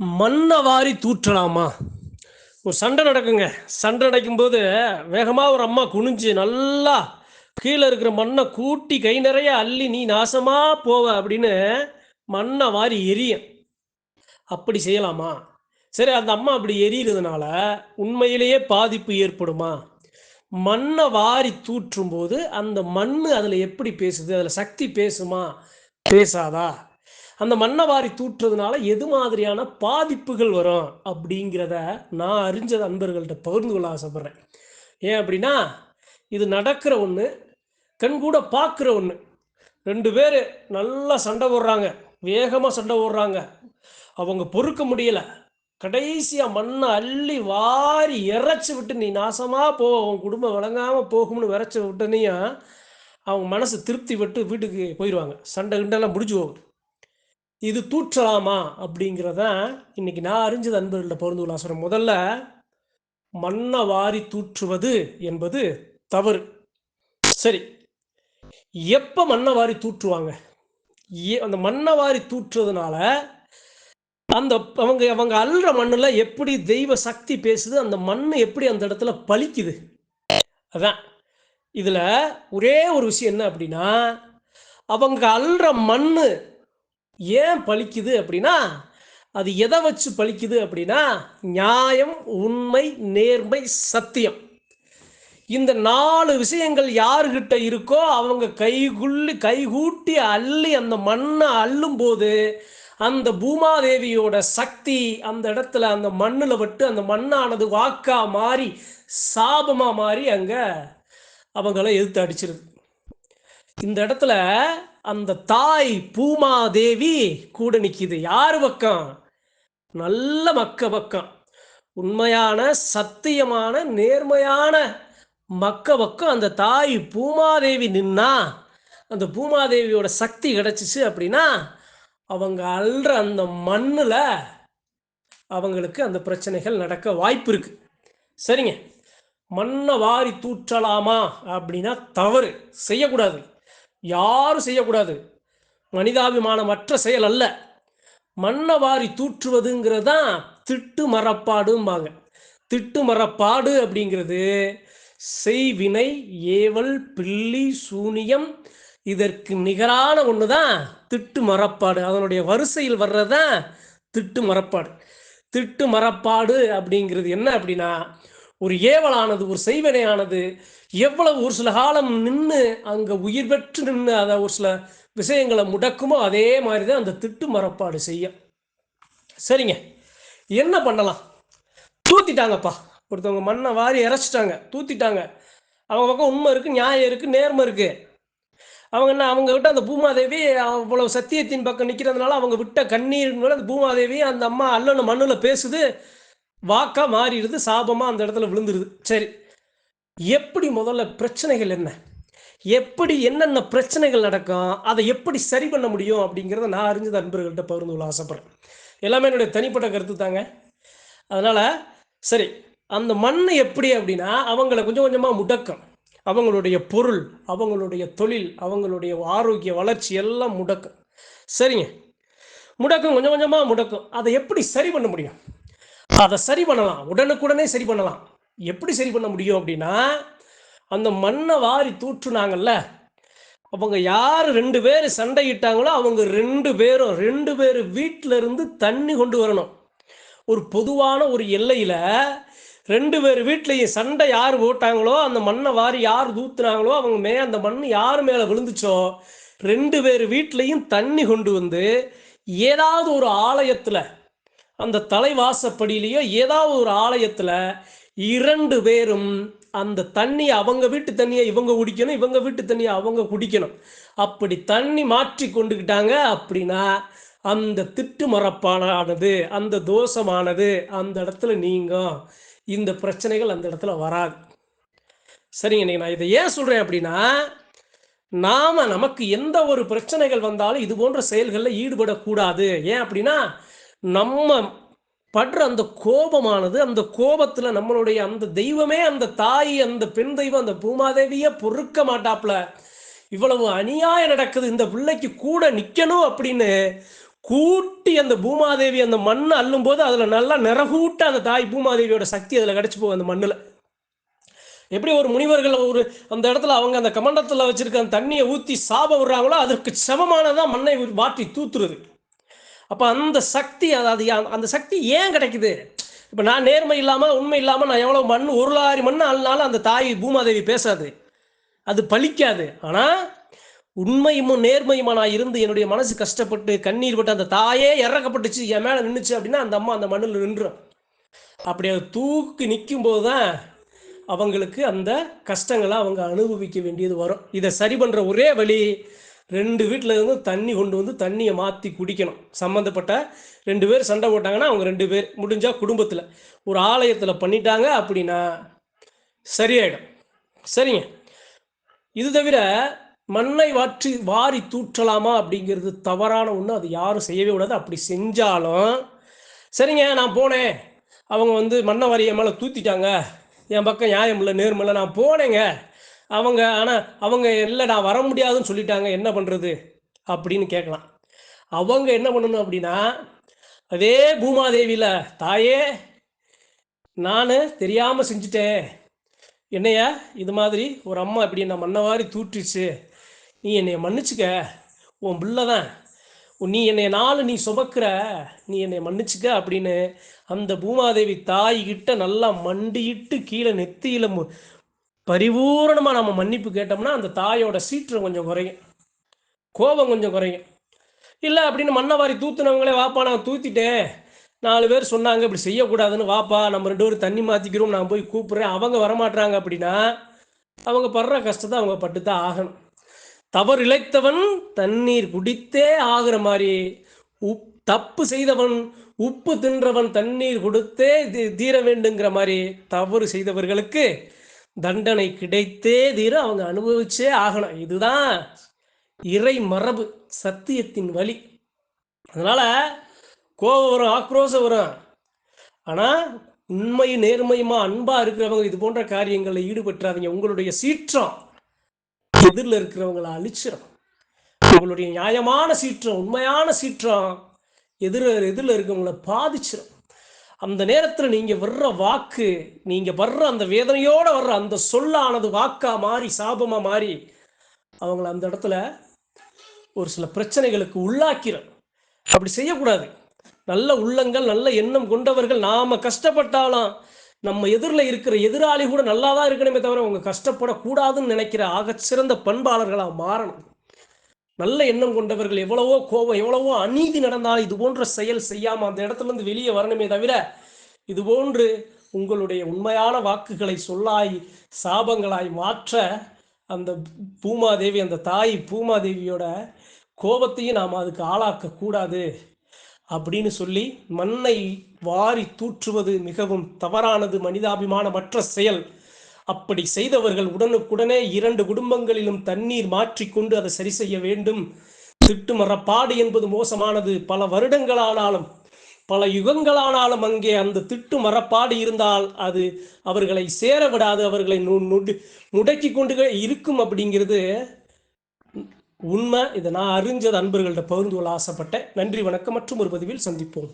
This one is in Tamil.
மண்ணை வாரி தூற்றலாமா? ஒரு சண்டை நடக்குங்க. சண்டை நடக்கும்போது வேகமாக ஒரு அம்மா குனிஞ்சு நல்லா கீழே இருக்கிற மண்ணை கூட்டி கை நிறைய அள்ளி நீ நாசமாக போவ அப்படின்னு மண்ணை வாரி எரியும் அப்படி செய்யலாமா? சரி அந்த அம்மா அப்படி எரியறதுனால உண்மையிலேயே பாதிப்பு ஏற்படுமா? மண்ணை வாரி தூற்றும் போது அந்த மண் அதில் எப்படி பேசுது? அதில் சக்தி பேசுமா? பேசாதா? அந்த மண்ணை வாரி தூற்றுறதுனால எது மாதிரியான பாதிப்புகள் வரும் அப்படிங்கிறத நான் அறிஞ்ச நண்பர்கள்ட்ட பகிர்ந்து கொள்ள ஆசைப்பட்றேன். ஏன் அப்படின்னா இது நடக்கிற ஒன்று கண்கூட பார்க்குற ஒன்று ரெண்டு பேர் நல்லா சண்டை போடுறாங்க வேகமாக சண்டை போடுறாங்க. அவங்க பொறுக்க முடியலை. கடைசியாக மண்ணை அள்ளி வாரி இறைச்சி விட்டு நீ நாசமாக போ உன் குடும்பம் விளங்காமல் போகும்னு விரைச்சி விட்டனையும் அவங்க மனசு திருப்தி பட்டு வீட்டுக்கு போயிடுவாங்க சண்டை கிண்டெல்லாம் முடிஞ்சு போகும். இது தூற்றலாமா அப்படிங்கிறத இன்னைக்கு நான் அறிஞ்சது அன்பர்களில் பகிர்ந்து கொள்ள முதல்ல மண்ணை வாரி தூற்றுவது என்பது தவறு. சரி எப்போ மண்ணை வாரி தூற்றுவாங்க? ஏ- அந்த மண்ணை வாரி தூற்றுறதுனால அந்த அவங்க அவங்க அல்ற மண்ணில் எப்படி தெய்வ சக்தி பேசுது அந்த மண் எப்படி அந்த இடத்துல பலிக்குது அதான். இதில் ஒரே ஒரு விஷயம் என்ன அப்படின்னா அவங்க அல்ற மண்ணு ஏன் பலிக்குது அப்படின்னா அது எதை வச்சு பலிக்குது அப்படின்னா நியாயம் உண்மை நேர்மை சத்தியம். இந்த நாலு விஷயங்கள் யாருக்கிட்ட இருக்கோ அவங்க கைகுள்ளி கைகூட்டி அள்ளி அந்த மண்ணை அள்ளும்போது அந்த பூமாதேவியோட சக்தி அந்த இடத்துல அந்த மண்ணில் விட்டு அந்த மண்ணானது வாக்கா மாறி சாபமாக மாறி அங்கே அவங்கள எதிர்த்து அடிச்சிருது. இந்த இடத்துல அந்த தாய் பூமாதேவி கூட நிற்கிது யார் பக்கம்? நல்ல மக்க பக்கம். உண்மையான சத்தியமான நேர்மையான மக்க பக்கம் அந்த தாய் பூமாதேவி நின்னா அந்த பூமாதேவியோட சக்தி கிடச்சிச்சு அப்படின்னா அவங்க அல்ற அந்த மண்ணில் அவங்களுக்கு அந்த பிரச்சனைகள் நடக்க வாய்ப்பு இருக்கு. சரிங்க. மண்ணை வாரி தூற்றலாமா அப்படின்னா தவறு. செய்யக்கூடாது. யாரும் செய்யக்கூடாது. மனிதாபிமானமற்ற செயல் அல்ல. மண்ணை வாரி தூற்றுவதுங்கிறது தான் திட்டு மரப்பாடும்பாங்க. திட்டு மரப்பாடு அப்படிங்கிறது செய்வினை ஏவல் பில்லி சூனியம் இதற்கு நிகரான ஒன்று தான் திட்டு மரப்பாடு. அதனுடைய வரிசையில் வர்றதான் திட்டு மரப்பாடு. திட்டு மரப்பாடு அப்படிங்கிறது என்ன அப்படின்னா ஒரு ஏவலானது ஒரு செய்வினையானது எவ்வளவு ஒரு சில காலம் நின்று அங்கே உயிர் பெற்று நின்று அதை ஒரு சில விஷயங்களை முடக்குமோ அதே மாதிரி தான் அந்த திட்டு மரப்பாடு செய்யும். சரிங்க. என்ன பண்ணலாம்? தூத்திட்டாங்கப்பா. ஒருத்தவங்க மண்ணை வாரி இறைச்சிட்டாங்க. தூத்திட்டாங்க. அவங்க பக்கம் உண்மை இருக்குது நியாயம் இருக்குது நேர்மை இருக்குது அவங்க என்ன அவங்க விட்ட அந்த பூமாதேவி அவ்வளோ சத்தியத்தின் பக்கம் நிற்கிறதுனால அவங்க விட்ட கண்ணீர்னால அந்த பூமாதேவி அந்த அம்மா அல்லன மண்ணில் பேசுது. வாக்கா மாறிடுது சாபமாக அந்த இடத்துல விழுந்துருது. சரி எப்படி முதல்ல பிரச்சனைகள் என்ன? எப்படி என்னென்ன பிரச்சனைகள் நடக்கும்? அதை எப்படி சரி பண்ண முடியும் அப்படிங்கிறத நான் அறிஞ்சது அன்பர்கள்ட்ட பகிர்ந்து கொள்ள ஆசைப்பட்றேன். எல்லாமே என்னுடைய தனிப்பட்ட கருத்து தாங்க. அதனால் சரி அந்த மண்ணை எப்படி அப்படின்னா அவங்கள கொஞ்சம் கொஞ்சமாக முடக்கம். அவங்களுடைய பொருள் அவங்களுடைய தொழில் அவங்களுடைய ஆரோக்கிய வளர்ச்சி எல்லாம் முடக்கும். சரிங்க. முடக்கம் கொஞ்சம் கொஞ்சமாக முடக்கும். அதை எப்படி சரி பண்ண முடியும்? அதை சரி பண்ணலாம். உடனுக்குடனே சரி பண்ணலாம். எப்படி சரி பண்ண முடியும் அப்படின்னா அந்த மண்ணை வாரி தூற்றுனாங்கல்ல அவங்க யார் ரெண்டு பேர் சண்டையிட்டாங்களோ அவங்க ரெண்டு பேரும் ரெண்டு பேர் வீட்டில இருந்து தண்ணி கொண்டு வரணும். ஒரு பொதுவான ஒரு எல்லையில் ரெண்டு பேர் வீட்லையும் சண்டை யார் போட்டாங்களோ அந்த மண்ணை வாரி யார் தூத்துனாங்களோ அவங்க மே அந்த மண் யார் மேலே விழுந்துச்சோ ரெண்டு பேர் வீட்லேயும் தண்ணி கொண்டு வந்து ஏதாவது ஒரு ஆலயத்தில் அந்த தலைவாசப்படியிலேயோ ஏதாவது ஒரு ஆலயத்தில் இரண்டு பேரும் அந்த தண்ணியை அவங்க வீட்டு தண்ணியை இவங்க குடிக்கணும் இவங்க வீட்டு தண்ணியை அவங்க குடிக்கணும். அப்படி தண்ணி மாற்றி கொண்டுக்கிட்டாங்க அப்படின்னா அந்த திட்டு மரப்பானது அந்த தோஷமானது அந்த இடத்துல நீங்கும். இந்த பிரச்சனைகள் அந்த இடத்துல வராது. சரிங்க நீங்கள் நான் இதை ஏன் சொல்கிறேன் அப்படின்னா நாம் நமக்கு எந்த ஒரு பிரச்சனைகள் வந்தாலும் இது போன்ற செயல்களில் ஈடுபடக்கூடாது. ஏன் அப்படின்னா நம்ம படுற அந்த கோபமானது அந்த கோபத்தில் நம்மளுடைய அந்த தெய்வமே அந்த தாய் அந்த பெண் தெய்வம் அந்த பூமாதேவியை பொறுக்க மாட்டாப்புல இவ்வளவு அநியாயம் நடக்குது இந்த பிள்ளைக்கு கூட நிற்கணும் அப்படின்னு கூட்டி அந்த பூமாதேவி அந்த மண்ணை அள்ளும்போது அதில் நல்லா நிறகூட்ட அந்த தாய் பூமாதேவியோட சக்தி அதில் கிடைச்சு போகும் அந்த மண்ணில். எப்படி ஒரு முனிவர்கள் ஒரு அந்த இடத்துல அவங்க அந்த கமண்டத்தில் வச்சிருக்க அந்த தண்ணியை ஊற்றி சாப விடுறாங்களோ அதற்கு சமமானதான் மண்ணை மாற்றி தூத்துறது அப்போ அந்த சக்தி அதாவது அந்த சக்தி ஏன் கிடைக்குது? இப்போ நான் நேர்மை இல்லாமல் உண்மை இல்லாமல் நான் எவ்வளோ மண் ஒரு லாரி மண் ஆள்னாலும் அந்த தாய் பூமாதேவி பேசாது. அது பலிக்காது. ஆனால் உண்மையும் நேர்மையுமா நான் இருந்து என்னுடைய மனசு கஷ்டப்பட்டு கண்ணீர் பட்டு அந்த தாயே இறக்கப்பட்டுச்சு என் மேலே நின்றுச்சு அப்படின்னா அந்த அம்மா அந்த மண்ணில் நின்றும் அப்படி அது தூக்கி நிற்கும் போது தான் அவங்களுக்கு அந்த கஷ்டங்களை அவங்க அனுபவிக்க வேண்டியது வரும். இதை சரி பண்ணுற ஒரே வழி ரெண்டு வீட்டில் இருந்து தண்ணி கொண்டு வந்து தண்ணியை மாற்றி குடிக்கணும். சம்மந்தப்பட்ட ரெண்டு பேர் சண்டை போட்டாங்கன்னா அவங்க ரெண்டு பேர். முடிஞ்சால் குடும்பத்தில். ஒரு ஆலயத்தில் பண்ணிட்டாங்க அப்படின்னா சரியாயிடும். சரிங்க. இது தவிர மண்ணை வாற்றி வாரி தூற்றலாமா அப்படிங்கிறது தவறான ஒன்று அது யாரும் செய்யவே கூடாது. அப்படி செஞ்சாலும் சரிங்க நான் போனேன். அவங்க வந்து மண்ணை வாரி என் மேலே தூத்திட்டாங்க. என் பக்கம் நியாயம் இல்லை நேர்மில்லை நான் போனேங்க. அவங்க ஆனால் அவங்க இல்லை நான் வர முடியாதுன்னு சொல்லிட்டாங்க என்ன பண்ணுறது அப்படின்னு கேட்கலாம். அவங்க என்ன பண்ணணும் அப்படின்னா அதே பூமாதேவியில் தாயே நான் தெரியாமல் செஞ்சுட்டேன் என்னையா இது மாதிரி ஒரு அம்மா இப்படி நான் மண்ணவாரி தூற்றிச்சு நீ என்னை மன்னிச்சுக்க. உன் பிள்ளை தான் நீ என்னை நாலு நீ சுமக்கிற. நீ என்னை மன்னிச்சுக்க அப்படின்னு அந்த பூமாதேவி தாய்கிட்ட நல்லா மண்டியிட்டு கீழே நெத்தியில் பரிபூரணமாக நம்ம மன்னிப்பு கேட்டோம்னா அந்த தாயோட சீற்றம் கொஞ்சம் குறையும். கோபம் கொஞ்சம் குறையும். இல்லை அப்படின்னு மண்ணை தூத்துனவங்களே வாப்பா நான் தூத்திட்டேன். நாலு பேர் சொன்னாங்க இப்படி செய்யக்கூடாதுன்னு வாப்பா நம்ம ரெண்டு பேரும் தண்ணி மாற்றிக்கிறோம் நான் போய் கூப்பிட்றேன். அவங்க வரமாட்டாங்க அப்படின்னா அவங்க படுற கஷ்டத்தை அவங்க பட்டு தான் ஆகணும். தவறு இழைத்தவன் தண்ணீர் குடித்தே ஆகிற மாதிரி உப் தப்பு செய்தவன் உப்பு தின்றவன் தண்ணீர் கொடுத்தே தீர வேண்டுங்கிற மாதிரி தவறு செய்தவர்களுக்கு தண்டனை கிடைத்தே தீர அவங்க அனுபவிச்சே ஆகணும். இதுதான் இறை மரபு சத்தியத்தின் வழி. அதனால கோபம் வரும் ஆக்ரோஷம் வரும். ஆனால் உண்மை நேர்மையுமா அன்பா இருக்கிறவங்க இது போன்ற காரியங்களில் ஈடுபட்டுறாதீங்க. உங்களுடைய சீற்றம் எதிரில் இருக்கிறவங்கள அழிச்சிடும் உங்களுடைய நியாயமான சீற்றம் உண்மையான சீற்றம் எதிர எதிரில் இருக்கிறவங்கள பாதிச்சிடும் அந்த நேரத்தில் நீங்கள் வர்ற வாக்கு நீங்கள் வர்ற அந்த வேதனையோடு வர்ற அந்த சொல்லானது வாக்காக மாறி சாபமாக மாறி அவங்கள அந்த இடத்துல ஒரு சில பிரச்சனைகளுக்கு உள்ளாக்கிறோம் அப்படி செய்யக்கூடாது. நல்ல உள்ளங்கள் நல்ல எண்ணம் கொண்டவர்கள் நாம் கஷ்டப்பட்டாலும் நம்ம எதிரில் இருக்கிற எதிராளி கூட நல்லா தான் இருக்கணுமே தவிர அவங்க கஷ்டப்படக்கூடாதுன்னு நினைக்கிற ஆகச்சிறந்த பண்பாளர்களாக மாறணும். நல்ல எண்ணம் கொண்டவர்கள் எவ்வளவோ கோபம் எவ்வளவோ அநீதி நடந்தால் இது போன்ற செயல் செய்யாமல் அந்த இடத்துல இருந்து வெளியே வரணுமே தவிர இது போன்று உங்களுடைய உண்மையான வாக்குகளை சொல்லாய் சாபங்களாய் மாற்ற அந்த பூமாதேவி அந்த தாய் பூமாதேவியோட கோபத்தையும் நாம் அதுக்கு ஆளாக்க கூடாது அப்படின்னு சொல்லி மண்ணை வாரி தூற்றுவது மிகவும் தவறானது மனிதாபிமானமற்ற செயல். அப்படி செய்தவர்கள் உடனுக்குடனே இரண்டு குடும்பங்களிலும் தண்ணீர் மாற்றிக்கொண்டு அதை சரி செய்ய வேண்டும். திட்டுமரப்பாடு என்பது மோசமானது. பல வருடங்களானாலும் பல யுகங்களானாலும் அங்கே அந்த திட்டு மரப்பாடு இருந்தால் அது அவர்களை சேர விடாது அவர்களை முடக்கி கொண்டு இருக்கும் அப்படிங்கிறது உண்மை. இதை நான் அறிஞ்சது அன்பர்கள்ட்ட பகிர்ந்து கொள்ள ஆசைப்பட்டேன். நன்றி வணக்கம் மற்றும் ஒரு பதிவில் சந்திப்போம்.